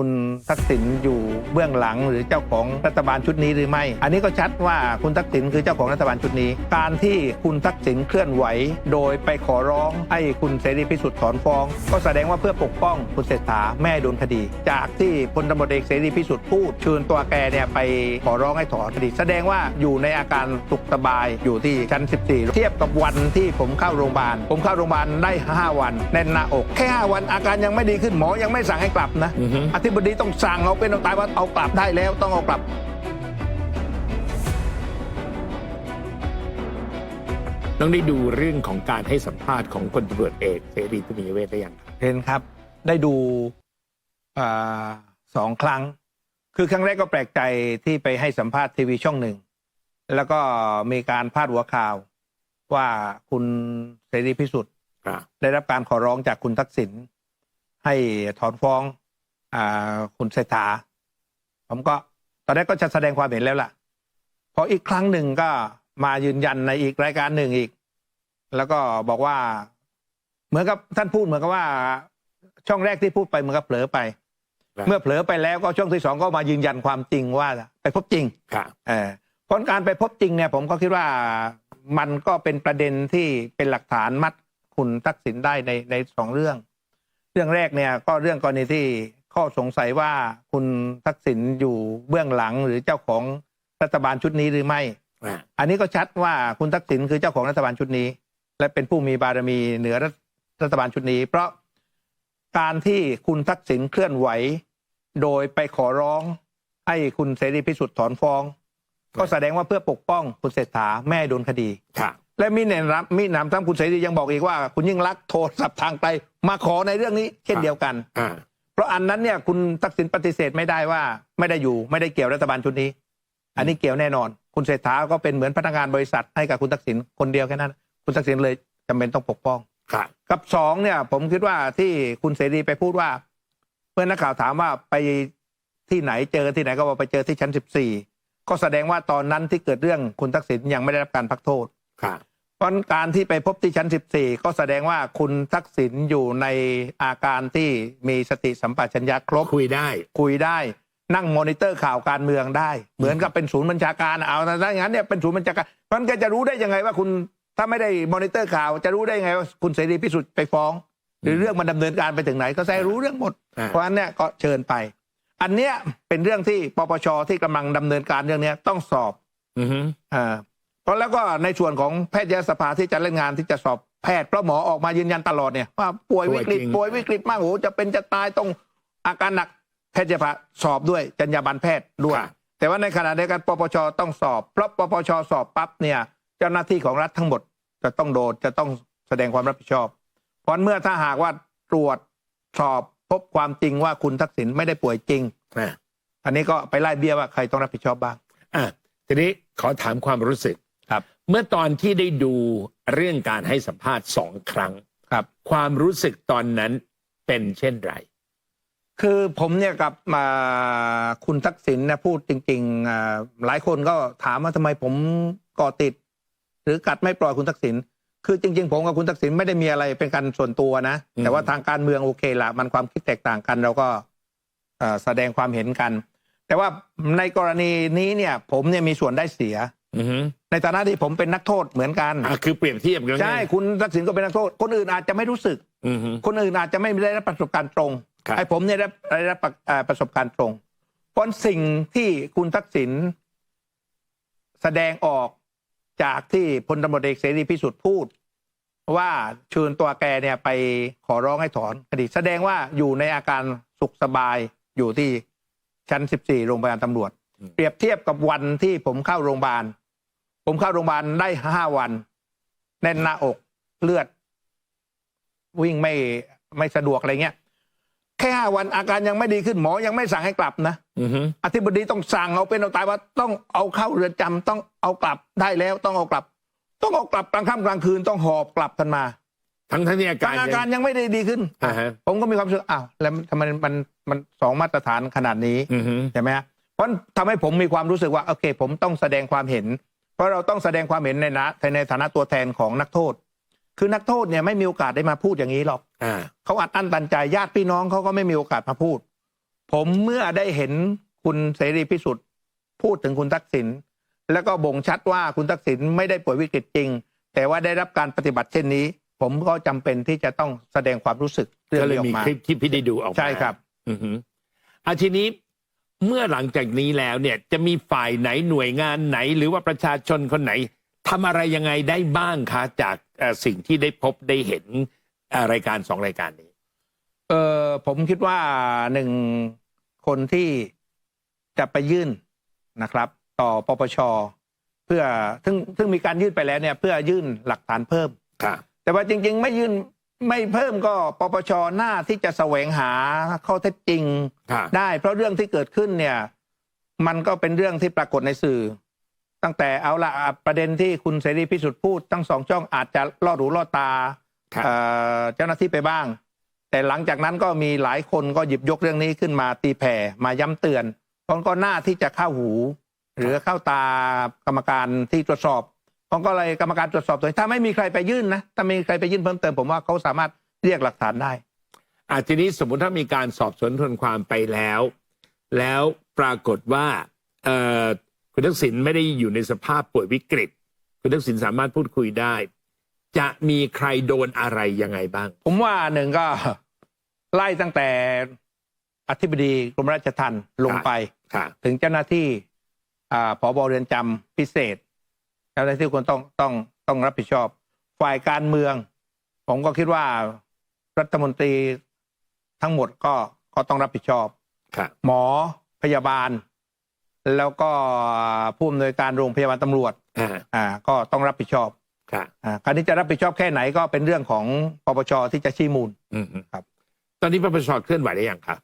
คุณทักษิณอยู่เบื้องหลังหรือเจ้าของรัฐบาลชุดนี้หรือไม่ อันนี้ก็ชัดว่าคุณทักษิณคือเจ้าของรัฐบาลชุดนี้ การที่คุณทักษิณเคลื่อนไหว โดยไปขอร้องให้คุณเสรีพิสุทธิ์ถอนฟ้อง ก็แสดงว่าเพื่อปกป้องคุณเศรษฐาแม่โดนคดี จากที่พลตำรวจเอกเสรีพิสุทธิ์พูดเชิญตัวแกเนี่ยไปขอร้องให้ถอนคดี แสดงว่าอยู่ในอาการสุขสบายอยู่ที่ชั้น 14 เทียบกับวันที่ผมเข้าโรงพยาบาลผมเข้าโรงพยาบาลได้ 5 วันแน่นหน้าอกแค่5วันอาการยังไม่ดีขึ้นหมอยังไม่สั่งให้กลับนะอือฮึอธิบดีต้องสั่งเอาเป็นเอาตายว่าเอากลับได้แล้วต้องเอากลับต้องได้ดูเรื่องของการให้สัมภาษณ์ของพลตำรวจเอกเสรีพิมีเวทได้ยังครับเห็นครับ ได้ดูอ่าสองครั้ง คือครั้งแรกก็แปลกใจที่ไปให้สัมภาษณ์ทีวีช่องหนึ่ง แล้วก็มีการพาดหัวข่าว ว่าคุณเสรีพิสุทธิ์ ครับ ได้รับการขอร้องจากคุณทักษิณให้ถอนฟ้อง อาคุณเศรษฐา ผมก็ตอนแรกก็จะแสดงความเห็นแล้วล่ะพออีกครั้งหนึ่งก็มายืนยันในอีกรายการหนึ่งอีก แล้วก็บอกว่า เหมือนกับท่านพูดเหมือนกับว่า ช่องแรกที่พูดไปเหมือนกับเผลอไปครับเมื่อเผลอไปแล้วก็ช่วงที่สองก็มายืนยันความจริงว่าไปพบจริงครับเออผลการไปพบจริงเนี่ย ผมก็คิดว่ามันก็เป็นประเด็นที่เป็นหลักฐานมัดคุณทักษิณได้ในในสองเรื่อง เรื่องแรกเนี่ย ก็เรื่องกรณีที่ ข้อสงสัยว่าคุณทักษิณอยู่เบื้องหลังหรือเจ้าของรัฐบาลชุดนี้หรือไม่อ่าอันนี้ก็ชัดว่าคุณทักษิณคือเจ้าของรัฐบาลชุดนี้ และเป็นผู้มีบารมีเหนือรัฐรัฐบาลชุดนี้ เพราะการที่คุณทักษิณเคลื่อนไหว โดยไปขอร้องให้คุณเสรีพิสุทธิ์ถอนฟ้อง ก็แสดงว่าเพื่อปกป้องคุณเศรษฐาแม่โดนคดีครับและมีแนรับมีหนำซ้ำคุณเสรียังบอกอีกว่า คุณยิ่งรักษณ์โทรศัพท์ทางไกลมาขอในเรื่องนี้เช่นเดียวกันอ่า เพราะอันนั้นเนี่ยคุณทักษิณปฏิเสธไม่ได้ว่า ไม่ได้อยู่ไม่ได้เกี่ยวรัฐบาลชุดนี้ อันนี้เกี่ยวแน่นอน คุณเศรษฐาก็เป็นเหมือนพนักงานบริษัทให้กับคุณทักษิณคนเดียวแค่นั้น คุณทักษิณเลยจำเป็นต้องปกป้องครับกับสองเนี่ย ผมคิดว่าที่คุณเสรีไปพูดว่าเมื่อนักข่าวถามว่าไปที่ไหนเจอที่ไหนก็บอกไปเจอที่ชั้นสิบสี่ก็แสดงว่าตอนนั้นที่เกิดเรื่องคุณทักษิณยังไม่ได้รับการพักโทษครับ เพราะการที่ไปพบที่ชั้น 14 ก็แสดงว่าคุณทักษิณอยู่ในอาการที่มีสติสัมปชัญญะครบคุยได้คุยได้ นั่งมอนิเตอร์ข่าวการเมืองได้ เหมือนกับเป็นศูนย์บัญชาการเอาถ้าอย่างนั้นเนี่ยเป็นศูนย์บัญชาการเพราะฉะนั้นแกจะรู้ได้ยังไงว่าคุณถ้าไม่ได้มอนิเตอร์ข่าว จะรู้ได้ยังไงว่าคุณเสรีพิสุทธิ์ไปฟ้อง หรือเรื่องมันดำเนินการไปถึงไหน ก็แสดงรู้เรื่องหมดอ่าเพราะฉะนั้นเนี่ยก็เชิญไป อันเนี้ยเป็นเรื่องที่ปปชที่กำลังดำเนินการเรื่องเนี้ยต้องสอบอือฮึอ่า เพราะแล้วก็ในส่วนของแพทยสภาที่จะเล่นงานที่จะสอบแพทย์เพราะหมอออกมายืนยันตลอดเนี่ยว่าป่วยวิกฤตป่วยวิกฤตมากโอ้โหจะเป็นจะตายต้องอาการหนักแพทยสภาสอบด้วยจรรยาบรรณแพทย์ด้วยครับแต่ว่าในขณะเดียวกันปปชต้องสอบเพราะปปชสอบปั๊บเนี่ยเจ้าหน้าที่ของรัฐทั้งหมดจะต้องโดนจะต้องแสดงความรับผิดชอบ เพราะเมื่อถ้าหากว่าตรวจสอบพบความจริงว่าคุณทักษิณไม่ได้ป่วยจริงอ่าอันนี้ก็ไปไล่เบี้ยว่าใครต้องรับผิดชอบบ้างอ่าทีนี้ขอถามความรู้สึกครับ เมื่อตอนที่ได้ดูเรื่องการให้สัมภาษณ์สองครั้งครับ ความรู้สึกตอนนั้นเป็นเช่นไร คือผมเนี่ยกับมาคุณทักษิณนะพูดจริงๆอ่าหลายคนก็ถามว่าทำไมผมก่อติด หรือกัดไม่ปล่อยคุณทักษิณคือจริง ๆ ผมกับคุณทักษิณไม่ได้มีอะไรเป็นการส่วนตัวนะ อืม แต่ว่าทางการเมืองโอเคละมันความคิดแตกต่างกันเราก็เอ่อแสดงความเห็นกัน แต่ว่าในกรณีนี้เนี่ย ผมเนี่ยมีส่วนได้เสียอือฮึ ในฐานะที่ผมเป็นนักโทษเหมือนกัน อ่าคือเปรียบเทียบกันใช่คุณทักษิณก็เป็นนักโทษ คนอื่นอาจจะไม่รู้สึก อือฮึ คนอื่นอาจจะไม่ได้รับประสบการณ์ตรงครับ ไอ้ผมเนี่ยได้ได้รับประเอ่อประสบการณ์ตรงเพราะสิ่งที่คุณทักษิณแสดงออกจากที่พลตำรวจเอกเสรีพิสุทธิ์พูด ว่าเชิญตัวแกเนี่ยไปขอร้องให้ถอนคดี แสดงว่าอยู่ในอาการสุขสบายอยู่ที่ชั้น 14 โรงพยาบาลตำรวจ เปรียบเทียบกับวันที่ผมเข้าโรงพยาบาล ผมเข้าโรงพยาบาลได้ห้าวัน แน่นหน้าอกเลือด วิ่งไม่ไม่สะดวกอะไรเงี้ยแค่ห้าวันอาการยังไม่ดีขึ้นหมอยังไม่สั่งให้กลับนะอือฮึอธิบดีต้องสั่งเอาเป็นเอาตายว่าต้องเอาเข้าเรือนจำต้องเอากลับได้แล้วต้องเอากลับ ต้องเอากลับกลางค่ำกลางคืนต้องหอบกลับกันมา ทั้งทั้งที่อาการอายังการยังไม่ได้ดีขึ้นอ่าฮะผมก็มีความรู้สึกอ้าวแล้วทำไมมันมันสองมาตรฐานขนาดนี้อือฮึใช่ไหมฮะเพราะทำให้ผมมีความรู้สึกว่าโอเค ผมต้องแสดงความเห็น เพราะเราต้องแสดงความเห็นในนะในฐานะตัวแทนของนักโทษ คือนักโทษเนี่ยไม่มีโอกาสได้มาพูดอย่างนี้หรอกอ่าเขาอัดอั้นตันใจญาติพี่น้องเขาก็ไม่มีโอกาสมาพูด ผมเมื่อได้เห็นคุณเสรีพิสุทธิ์พูดถึงคุณทักษิณแล้วก็บ่งชัดว่าคุณทักษิณไม่ได้ป่วยวิกฤตจริง แต่ว่าได้รับการปฏิบัติเช่นนี้ ผมก็จำเป็นที่จะต้องแสดงความรู้สึกเรื่องก็เลยนี้ออมีกมาคลิปที่พี่ได้ดูออกมาใช่ครับ อือฮึอาทีนี้ เมื่อหลังจากนี้แล้วเนี่ยจะมีฝ่ายไหนหน่วยงานไหน หรือว่าประชาชนคนไหนทำอะไรยังไงได้บ้างคะจากเอ่อสิ่งที่ได้พบได้เห็นเอ่อรายการสองรายการนี้ เออผมคิดว่าหนึ่งคนที่จะไปยื่นนะครับ ต่อปปชเพื่อซึ่งซึ่งมีการยื่นไปแล้วเนี่ย เพื่อยื่นหลักฐานเพิ่มค่ะแต่ว่าจริง ๆ ไม่ยื่น ไม่เพิ่มก็ปปชหน้าที่จะแสวงหาข้อเท็จจริงค่ะได้ เพราะเรื่องที่เกิดขึ้นเนี่ย มันก็เป็นเรื่องที่ปรากฏในสื่อ ตั้งแต่เอาละประเด็นที่คุณเสรีพิสุทธิ์พูดทั้งสองช่องอาจจะล่อหูล่อตาครับ เอ่อเจ้าหน้าที่ไปบ้าง แต่หลังจากนั้นก็มีหลายคนก็หยิบยกเรื่องนี้ขึ้นมาตีแผ่มาย้ำเตือนเพราะก็หน้าที่จะเข้าหู หรือเข้าตากรรมการที่ตรวจสอบ ผมก็เลยกรรมการตรวจสอบตัวนี้ถ้าไม่มีใครไปยื่นนะถ้าไม่มีใครไปยื่นเพิ่มเติมผมว่าเขาสามารถเรียกหลักฐานได้อาทีนี้สมมุติถ้ามีการสอบสวนทวนความไปแล้ว แล้วปรากฏว่าเอ่อคุณทักษิณไม่ได้อยู่ในสภาพป่วยวิกฤต คุณทักษิณสามารถพูดคุยได้ จะมีใครโดนอะไรยังไงบ้าง ผมว่าหนึ่งก็ไล่ตั้งแต่อธิบดีกรมราชทัณฑ์ลงไปค่ะถึงเจ้าหน้าที่อ่าผบเรือนจำพิเศษ เจ้าหน้าที่ควรต้องต้องต้องรับผิดชอบ ฝ่ายการเมือง ผมก็คิดว่ารัฐมนตรีทั้งหมดก็ก็ต้องรับผิดชอบค่ะหมอพยาบาล แล้วก็ผู้อำนวยการโรงพยาบาลตำรวจอ่าอ่าก็ต้องรับผิดชอบค่ะอ่าการที่จะรับผิดชอบแค่ไหนก็เป็นเรื่องของปปชที่จะชี้มูลอืมครับ ตอนนี้ปปชเคลื่อนไหวได้ยังครับ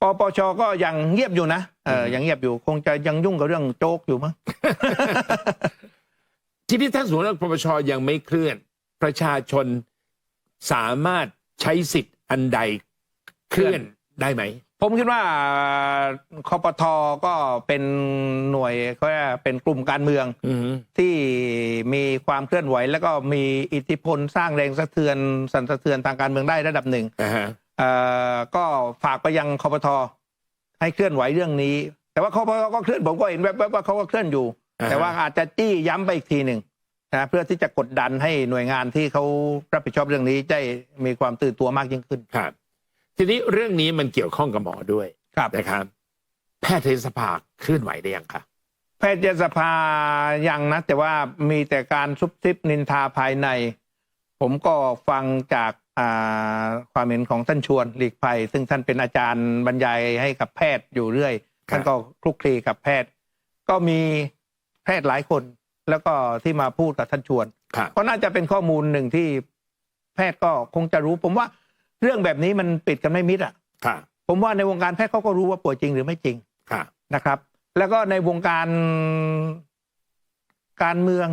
ปปชก็ยังเงียบอยู่นะเอออืมยังเงียบอยู่ คงจะยังยุ่งกับเรื่องโจ๊กอยู่มั้ง ทีนี้ถ้าสมมติว่าปปชยังไม่เคลื่อน ประชาชนสามารถใช้สิทธิ์อันใดเคลื่อนได้ไหม ผมคิดว่าคอปทก็เป็นหน่วยเขาเรียกว่าเป็นกลุ่มการเมืองอืมที่มีความเคลื่อนไหว แล้วก็มีอิทธิพลสร้างแรงสะเทือนสั่นสะเทือนทางการเมืองได้ระดับหนึ่ง อ่าฮะเอ่อก็ฝากไปยังคอปทให้เคลื่อนไหวเรื่องนี้ แต่ว่าคอปทก็เคลื่อนผมก็เห็นแวบๆว่าเขาก็เคลื่อนอยู่อ่าฮะ แต่ว่าอาจจะจี้ย้ำไปอีกทีหนึ่งนะเพื่อที่จะกดดันให้หน่วยงานที่เขารับผิดชอบเรื่องนี้ได้มีความตื่นตัวมากยิ่งขึ้นครับ ทีนี้เรื่องนี้มันเกี่ยวข้องกับหมอด้วยครับนะครับ แพทยสภาเคลื่อนไหวได้ยังคะแพทยสภายังนะ แต่ว่ามีแต่การซุบซิบนินทาภายใน ผมก็ฟังจากอ่าความเห็นของท่านชวนหลีกภัย ซึ่งท่านเป็นอาจารย์บรรยายให้กับแพทย์อยู่เรื่อย ท่านก็คลุกคลีกับแพทย์ ก็มีแพทย์หลายคน แล้วก็ที่มาพูดกับท่านชวนครับก็น่าจะเป็นข้อมูลหนึ่งที่แพทย์ก็คงจะรู้ ผมว่าเรื่องแบบนี้มันปิดกันไม่มิดอะค่ะผมว่าในวงการแพทย์เขาก็รู้ว่าป่วยจริงหรือไม่จริงค่ะนะครับ แล้วก็ในวงการการเมือง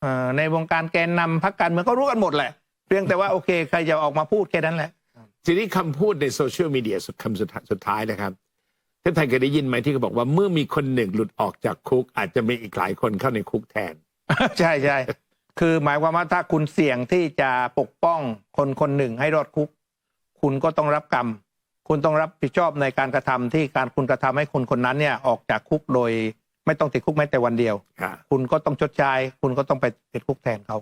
เอ่อในวงการแกนนำพรรคการเมืองก็รู้กันหมดแหละเพียงแต่ว่าโอเคใครจะออกมาพูดแค่นั้นแหละทีนี้คำพูดในโซเชียลมีเดียสุดคำสุดท้ายสุดท้ายนะครับ ท่านไทยเคยได้ยินไหมที่เขาบอกว่าเมื่อมีคนหนึ่งหลุดออกจากคุก อาจจะมีอีกหลายคนเข้าในคุกแทน ใช่ใช่คือหมายความว่าถ้าคุณเสี่ยงที่จะปกป้องคนคนหนึ่งให้รอดคุก คุณก็ต้องรับกรรม คุณต้องรับผิดชอบในการกระทำที่การคุณกระทำให้คนคนนั้นเนี่ยออกจากคุกโดย ไม่ต้องติดคุกแม้แต่วันเดียวค่ะคุณก็ต้องชดใช้ คุณก็ต้องไปติดคุกแทนเขา